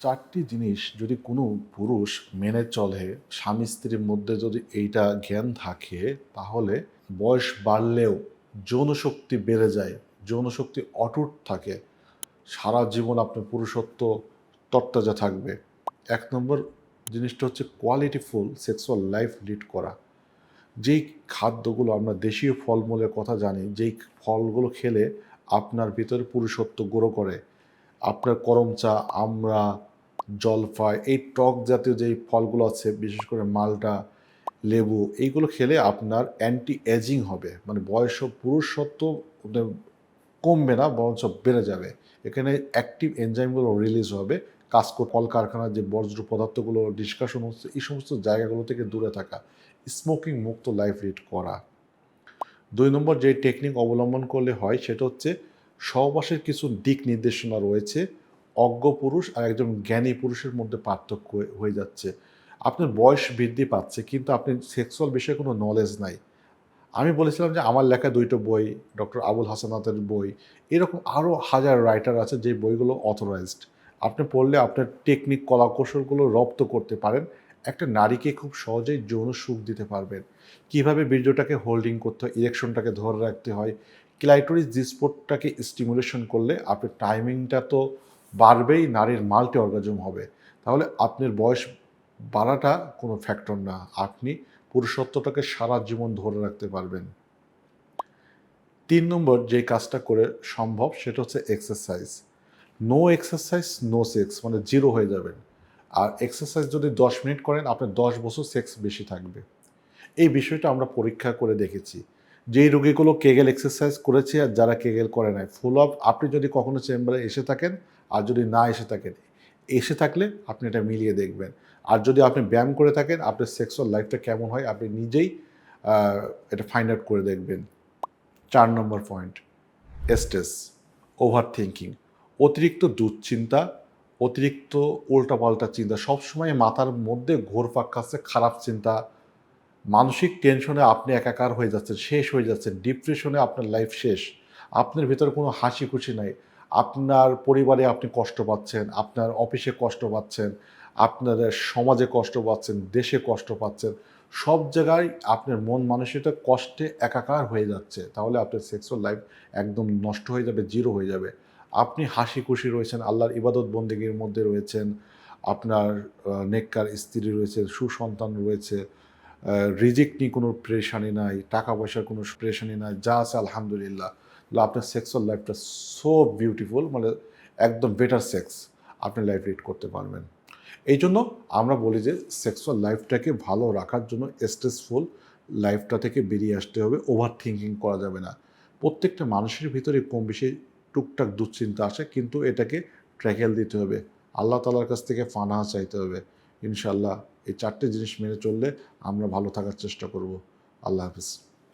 চারটি জিনিস যদি কোনো পুরুষ মেনে চলে, স্বামী স্ত্রীর মধ্যে যদি এইটা জ্ঞান থাকে, তাহলে বয়স বাড়লেও যৌনশক্তি বেড়ে যায়, যৌনশক্তি অটুট থাকে, সারা জীবন আপনার পুরুষত্ব তরতাজা থাকবে। এক নম্বর জিনিসটা হচ্ছে কোয়ালিটিফুল সেক্সুয়াল লাইফ লিড করা। যেই খাদ্যগুলো আমরা দেশীয় ফলমূলের কথা জানি, যেই ফলগুলো খেলে আপনার ভিতরে পুরুষত্ব গ্রো করে, আপনার করমচা, আমরা জলফাই, এই টক জাতীয় যেই ফলগুলো আছে, বিশেষ করে মালটা লেবু, এইগুলো খেলে আপনার অ্যান্টি এজিং হবে। মানে বয়স পুরুষত্ব কমবে না, বরঞ্চ বেড়ে যাবে। এখানে অ্যাক্টিভ এনজাইমগুলো রিলিজ হবে। কাজ কর- কলকারখানার যে বর্জ্য পদার্থগুলো ডিসকাশন হচ্ছে, এই সমস্ত জায়গাগুলো থেকে দূরে থাকা স্মোকিং মুক্ত লাইফ লিড করা। দুই নম্বর যে টেকনিক অবলম্বন করলে হয়, সেটা হচ্ছে সহবাসের কিছু দিক নির্দেশনা রয়েছে। অজ্ঞ পুরুষ আর একজন জ্ঞানী পুরুষের মধ্যে পার্থক্য হয়ে- যাচ্ছে। আপনার বয়স বৃদ্ধি পাচ্ছে, কিন্তু আপনি সেক্সুয়াল বিষয়ে কোনো নলেজ নাই। আমি বলেছিলাম যে আমার লেখা দুইটো বই, ডক্টর আবুল হাসানাতের বই, এরকম আরও হাজার রাইটার আছে যে বইগুলো অথরাইজড আপনি পড়লে আপনার টেকনিক কলা কৌশলগুলো রপ্ত করতে পারেন। একটা নারীকে খুব সহজেই যৌন সুখ দিতে পারবেন। কীভাবে বীর্যটাকে হোল্ডিং করতে হয় ইলেকশনটাকে ধরে রাখতে হয় ক্লাইটোরিস জিস্পোর্টটাকে স্টিমুলেশন করলে আপনার টাইমিংটা তো বাড়বেই, নারীর মাল্টি অর্গাজম হবে। তাহলে আপনার বয়স বাড়াটা কোনো ফ্যাক্টর না। আপনি পুরুষত্বটাকে সারা জীবন ধরে রাখতে পারবেন। তিন নম্বর যে কাজটা করে সম্ভব সেটা হচ্ছে exercise no exercise no sex মানে জিরো হয়ে যাবেন। আর এক্সারসাইজ যদি দশ মিনিট করেন, আপনার দশ বছর সেক্স বেশি থাকবে। এই বিষয়টা আমরা পরীক্ষা করে দেখেছি। যেই রোগীগুলো কেগেল এক্সারসাইজ করেছে আর যারা কেগেল করে নাই ফুল অফ আপনি যদি কখনো চেম্বারে এসে থাকেন আর যদি না এসে থাকেন, এসে থাকলে আপনি এটা মিলিয়ে দেখবেন। আর যদি আপনি ব্যায়াম করে থাকেন, আপনার সেক্সুয়াল লাইফটা কেমন হয়, আপনি নিজেই এটা ফাইন্ড আউট করে দেখবেন। চার নম্বর পয়েন্ট স্ট্রেস ওভার থিঙ্কিং অতিরিক্ত দুশ্চিন্তা, অতিরিক্ত উল্টাপাল্টা চিন্তা, সবসময় মাথার মধ্যে ঘোরপাক খাচ্ছে, খারাপ চিন্তা, মানসিক টেনশনে আপনি একাকার হয়ে যাচ্ছেন, শেষ হয়ে যাচ্ছেন ডিপ্রেশনে আপনার লাইফ শেষ, আপনার ভিতরে কোনো হাসি খুশি নাই। আপনার পরিবারে আপনি কষ্ট পাচ্ছেন, আপনার অফিসে কষ্ট পাচ্ছেন, আপনার সমাজে কষ্ট পাচ্ছেন, দেশে কষ্ট পাচ্ছেন, সব জায়গায় আপনার মন মানসিকতা কষ্টে একাকার হয়ে যাচ্ছে। তাহলে আপনার সেক্সুয়াল লাইফ একদম নষ্ট হয়ে যাবে জিরো হয়ে যাবে। আপনি হাসি খুশি রয়েছেন, আল্লাহর ইবাদত বন্দেগীর মধ্যে রয়েছেন, আপনার নেককার স্ত্রী রয়েছে, সুসন্তান রয়েছে রিজিক নিয়ে কোনো প্রেশানি নাই, টাকা পয়সার কোনো প্রেশানি নাই, যা আছে আলহামদুলিল্লাহ। আপনার সেক্সুয়াল লাইফটা সো বিউটিফুল মানে একদম বেটার সেক্স আপনি লাইফ লিড করতে পারবেন। এই জন্য আমরা বলি যে সেক্সুয়াল লাইফটাকে ভালো রাখার জন্য স্ট্রেসফুল লাইফটা থেকে বেরিয়ে আসতে হবে ওভার থিঙ্কিং করা যাবে না। প্রত্যেকটা মানুষের ভিতরে কম বেশি টুকটাক দুশ্চিন্তা আসে, কিন্তু এটাকে ট্র্যাকেল দিতে হবে। আল্লাহ তালার কাছ থেকে ফানাহা চাইতে হবে। ইনশাল্লাহ এই চারটে জিনিস মেনে চললে আমরা ভালো থাকার চেষ্টা করব। আল্লাহ হাফিজ।